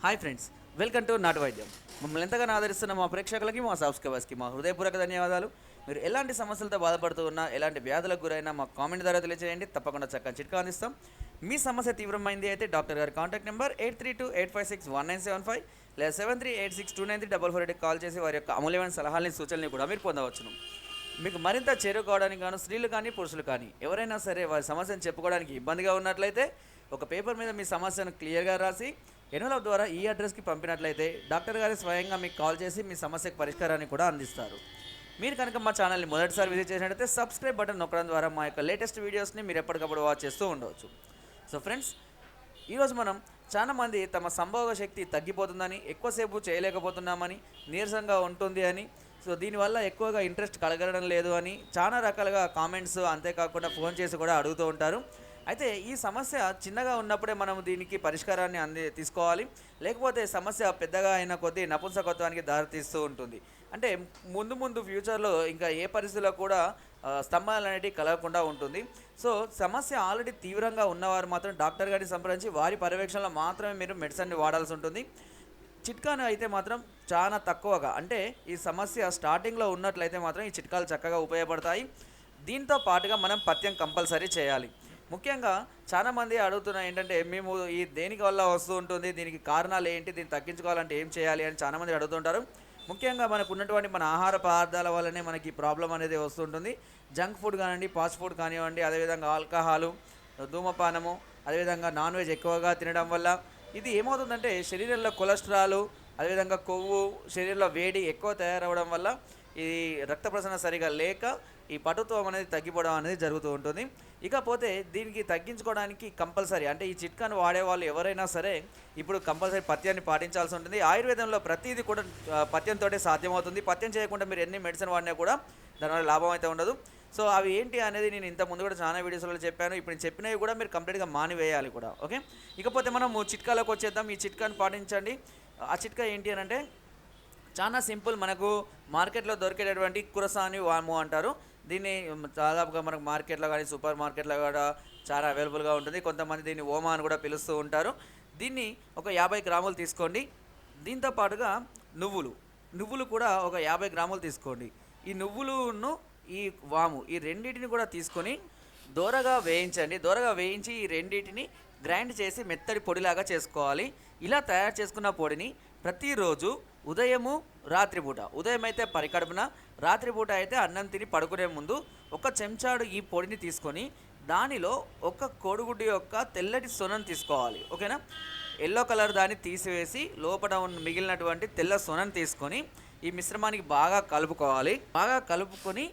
Hi friends welcome to నాటు వైద్యం. మమ్మల్ని ఎంతగానో ఆదరిస్తున్న మా ప్రేక్షకులకి మా సబ్స్క్రైబర్స్కి మా హృదయపూర్వక ధన్యవాదాలు. మీరు ఎలాంటి సమస్యలతో బాధపడుతూ ఉన్నా ఎలాంటి వ్యాధులకు గురైనా మా కామెంట్ ద్వారా తెలియజేయండి. తప్పకుండా చక్కని చిట్కా అందిస్తాం. మీ సమస్య తీవ్రమైంది అయితే డాక్టర్ గారి contact number eight three two eight five six one nine seven five లేదా seven three eight six two nine three double four eight call చేసి వారి యొక్క అమూల్యమైన సలహాలని సూచనలు కూడా మీరు పొందవచ్చును. మీకు మరింత చేరుకోవడానికి గాను స్త్రీలు కానీ పురుషులు కానీ ఎవరైనా సరే వారి సమస్యను చెప్పుకోవడానికి ఇబ్బందిగా ఉన్నట్లయితే ఒక పేపర్ మీద మీ సమస్యను క్లియర్గా రాసి ఎన్వలప్ ద్వారా ఈ అడ్రస్కి పంపినట్లయితే డాక్టర్ గారు స్వయంగా మీకు కాల్ చేసి మీ సమస్యకు పరిష్కారాన్ని కూడా అందిస్తారు. మీరు కనుక మా ఛానల్ని మొదటిసారి విజిట్ చేసినట్లయితే సబ్స్క్రైబ్ బటన్ నొక్కడం ద్వారా మా యొక్క లేటెస్ట్ వీడియోస్ని మీరు ఎప్పటికప్పుడు వాచ్ చేస్తూ ఉండవచ్చు. సో ఫ్రెండ్స్ ఈరోజు మనం చాలా మంది తమ సంభోగ శక్తి తగ్గిపోతుందని ఎక్కువసేపు చేయలేకపోతున్నామని నీరసంగా ఉంటుంది అని సో దీనివల్ల ఎక్కువగా ఇంట్రెస్ట్ కలగడం లేదు అని చాలా రకాలుగా కామెంట్స్ అంతేకాకుండా ఫోన్ చేసి కూడా అడుగుతూ ఉంటారు. అయితే ఈ సమస్య చిన్నగా ఉన్నప్పుడే మనం దీనికి పరిష్కారాన్ని అంది తీసుకోవాలి. లేకపోతే సమస్య పెద్దగా అయిన కొద్దీ నపుంసకత్వానికి దారితీస్తూ ఉంటుంది. అంటే ముందు ముందు ఫ్యూచర్లో ఇంకా ఏ పరిస్థితిలో కూడా స్తంభాలు అనేటివి కలగకుండా ఉంటుంది. సో సమస్య ఆల్రెడీ తీవ్రంగా ఉన్నవారు మాత్రం డాక్టర్ గారిని సంప్రదించి వారి పర్యవేక్షణలో మాత్రమే మీరు మెడిసిన్ని వాడాల్సి ఉంటుంది. చిట్కాను అయితే మాత్రం చాలా తక్కువగా. అంటే ఈ సమస్య స్టార్టింగ్లో ఉన్నట్లయితే మాత్రం ఈ చిట్కాలు చక్కగా ఉపయోగపడతాయి. దీంతో పాటుగా మనం పత్యం కంపల్సరీ చేయాలి. ముఖ్యంగా చాలామంది అడుగుతున్న ఏంటంటే మేము ఈ దేనికి వల్ల వస్తూ ఉంటుంది దీనికి కారణాలు ఏంటి దీన్ని తగ్గించుకోవాలంటే ఏం చేయాలి అని చాలామంది అడుగుతుంటారు ముఖ్యంగా మనకు ఉన్నటువంటి మన ఆహార పదార్థాల వల్లనే మనకి ప్రాబ్లం అనేది వస్తుంటుంది జంక్ ఫుడ్ కానివ్వండి ఫాస్ట్ ఫుడ్ కానివ్వండి అదేవిధంగా ఆల్కహాలు ధూమపానము అదేవిధంగా నాన్ వెజ్ ఎక్కువగా తినడం వల్ల ఇది ఏమవుతుందంటే శరీరంలో కొలెస్ట్రాల్ అదేవిధంగా కొవ్వు శరీరంలో వేడి ఎక్కువ తయారవడం వల్ల ఈ రక్త ప్రసరణ సరిగా లేక ఈ పటుత్వం అనేది తగ్గిపోవడం అనేది జరుగుతూ ఉంటుంది. ఇకపోతే దీనికి తగ్గించుకోవడానికి కంపల్సరీ అంటే ఈ చిట్కాను వాడే వాళ్ళు ఎవరైనా సరే ఇప్పుడు కంపల్సరీ పత్యాన్ని పాటించాల్సి ఉంటుంది. ఆయుర్వేదంలో ప్రతిదీ కూడా ఆ, సాధ్యమవుతుంది. పథ్యం చేయకుండా మీరు ఎన్ని మెడిసిన్ వాడినా కూడా దానివల్ల లాభం అయితే ఉండదు. సో అవి ఏంటి అనేది నేను ఇంత ముందు కూడా చాలా వీడియోస్లో చెప్పాను. ఇప్పుడు నేను చెప్పినవి కూడా మీరు కంప్లీట్గా మానివేయాలి కూడా ఓకే? ఇకపోతే మనం చిట్కాలోకి వచ్చేద్దాం. ఈ చిట్కాను పాటించండి. ఆ చిట్కా ఏంటి అని అంటే చాలా సింపుల్ మనకు మార్కెట్లో దొరికేటటువంటి కురసాని వాము అంటారు. దీన్ని దాదాపుగా మనకు మార్కెట్లో కానీ సూపర్ మార్కెట్లో కూడా చాలా అవైలబుల్గా ఉంటుంది. కొంతమంది దీన్ని ఓమా అని కూడా పిలుస్తూ ఉంటారు. దీన్ని ఒక యాభై గ్రాములు తీసుకోండి. దీంతో పాటుగా నువ్వులు నువ్వులు కూడా ఒక యాభై గ్రాములు తీసుకోండి. ఈ నువ్వులును ఈ వాము ఈ రెండింటిని కూడా తీసుకొని దోరగా వేయించండి. దోరగా వేయించి ఈ రెండింటిని గ్రైండ్ చేసి మెత్తడి పొడిలాగా చేసుకోవాలి. ఇలా తయారు చేసుకున్న పొడిని ప్రతిరోజు ఉదయము రాత్రిపూట ఉదయం అయితే పరికడుపున రాత్రిపూట అయితే అన్నం తిని పడుకునే ముందు ఒక చెంచాడు ఈ పొడిని తీసుకొని దానిలో ఒక కోడిగుడ్డు యొక్క తెల్లటి సొనను తీసుకోవాలి. ఓకేనా? ఎల్లో కలర్ దాన్ని తీసివేసి లోపల ఉన్న మిగిలినటువంటి తెల్ల సొనను తీసుకొని ఈ మిశ్రమానికి బాగా కలుపుకోవాలి. బాగా కలుపుకొని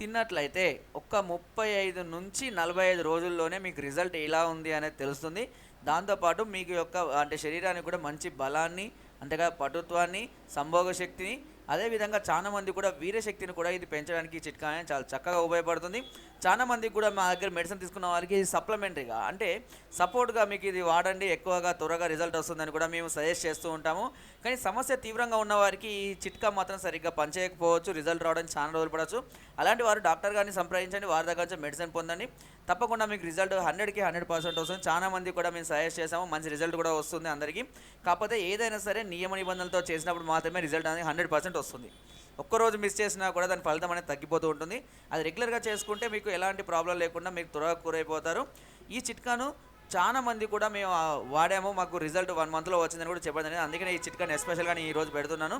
తిన్నట్లయితే ఒక ముప్పై ఐదు నుంచి నలభై ఐదు రోజుల్లోనే మీకు రిజల్ట్ ఎలా ఉంది అనేది తెలుస్తుంది. దాంతోపాటు మీకు యొక్క అంటే శరీరానికి కూడా మంచి బలాన్ని అంతేగా పటుత్వాన్ని సంభోగ శక్తిని అదేవిధంగా చాలా మంది కూడా వీరశక్తిని కూడా ఇది పెంచడానికి చిట్కా అనేది చాలా చక్కగా ఉపయోగపడుతుంది. చాలా మందికి కూడా మా దగ్గర మెడిసిన్ తీసుకున్న వారికి ఇది సప్లిమెంటరీగా అంటే సపోర్ట్గా మీకు ఇది వాడండి ఎక్కువగా త్వరగా రిజల్ట్ వస్తుందని కూడా మేము సజెస్ట్ చేస్తూ ఉంటాము. కానీ సమస్య తీవ్రంగా ఉన్న వారికి ఈ చిట్కా మాత్రం సరిగ్గా పనిచేయకపోవచ్చు రిజల్ట్ రావడానికి చాలా రోజులు పడవచ్చు. అలాంటి వారు డాక్టర్ గారిని సంప్రదించండి వారి దగ్గర నుంచి మెడిసిన్ పొందండి. తప్పకుండా మీకు రిజల్ట్ హండ్రెడ్కి హండ్రెడ్ పర్సెంట్ వస్తుంది. చాలా మంది కూడా మేము సజెస్ట్ చేసాము మంచి రిజల్ట్ కూడా వస్తుంది అందరికీ. కాకపోతే ఏదైనా సరే నియమ నిబంధనలతో చేసినప్పుడు మాత్రమే రిజల్ట్ అనేది హండ్రెడ్ పర్సెంట్ వస్తుంది. ఒక్కరోజు మిస్ చేసినా కూడా దాని ఫలితం అనేది తగ్గిపోతూ ఉంటుంది. అది రెగ్యులర్గా చేసుకుంటే మీకు ఎలాంటి ప్రాబ్లం లేకుండా మీకు త్వరగా కూరైపోతారు. ఈ చిట్కాను చాలా మంది కూడా మేము వాడాము. మాకు రిజల్ట్ వన్ మంత్లో వచ్చిందని కూడా చెప్పడం జరిగింది. అందుకనే ఈ చిట్కాని ఎస్పెషల్గా నేను ఈరోజు పెడుతున్నాను.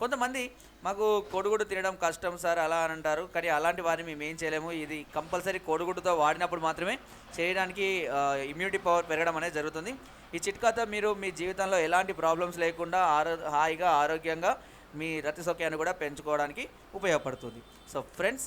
కొంతమంది మాకు కోడిగుడ్డు తినడం కష్టం సార్ అలా అని అంటారు. కానీ అలాంటి వారిని మేము ఏం చేయలేము. ఇది కంపల్సరీ కోడిగుడ్డుతో వాడినప్పుడు మాత్రమే చేయడానికి ఇమ్యూనిటీ పవర్ పెరగడం అనేది జరుగుతుంది. ఈ చిట్కాతో మీరు మీ జీవితంలో ఎలాంటి ప్రాబ్లమ్స్ లేకుండా ఆరో హాయిగా ఆరోగ్యంగా మీ రతి సౌఖ్యాన్ని కూడా పెంచుకోవడానికి ఉపయోగపడుతుంది. So friends